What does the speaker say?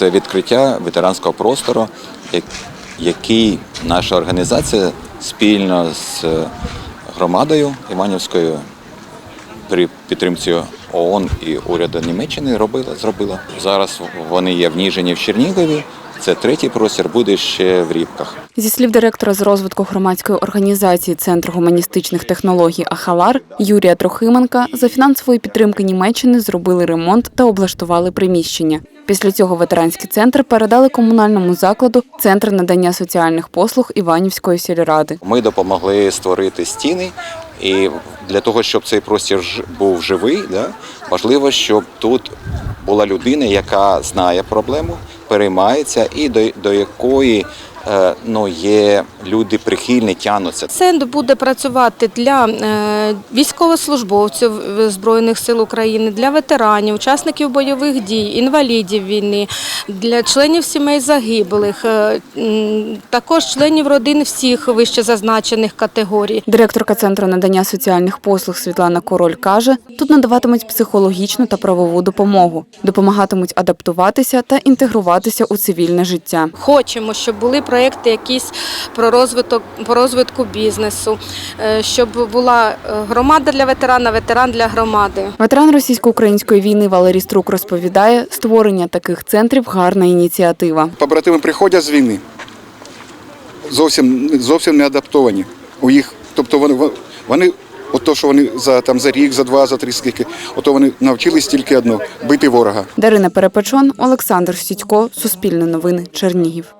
Це відкриття ветеранського простору, який наша організація спільно з громадою Іванівською при підтримці ООН і уряду Німеччини робила, зробила. Зараз вони є в Ніжині в Чернігові. Це третій простір, буде ще в Рібках. Зі слів директора з розвитку громадської організації Центру гуманістичних технологій Ахалар Юрія Трохименка за фінансової підтримки Німеччини зробили ремонт та облаштували приміщення. Після цього ветеранський центр передали комунальному закладу Центр надання соціальних послуг Іванівської сільради. Ми допомогли створити стіни, і для того, щоб цей простір був живий, да, важливо, щоб тут була людина, яка знає проблему, переймається і до, до якої ну, є люди прихильні, тянуться. Центр буде працювати для е, військовослужбовців е, Збройних сил України, для ветеранів, учасників бойових дій, інвалідів війни, для членів сімей загиблих, е, також членів родин всіх вище зазначених категорій. Директорка центру надання соціальних послуг Світлана Король каже, тут надаватимуть психологічну та правову допомогу, допомагатимуть адаптуватися та інтегруватися у цивільне життя. Хочемо, щоб були проекти якісь про розвиток по розвитку бізнесу, е, щоб була е, громада для ветерана, ветеран для громади. Ветеран російсько-української війни Валерій Струк розповідає, створення таких центрів гарна ініціатива. Побратими приходять з війни, зовсім, зовсім не адаптовані. У їх, тобто вони, вони от то, що вони за, там, за рік, за два, за три скільки, ото вони навчились тільки одно бити ворога. Дарина Перепечон, Олександр Сідько, Суспільне новини, Чернігів.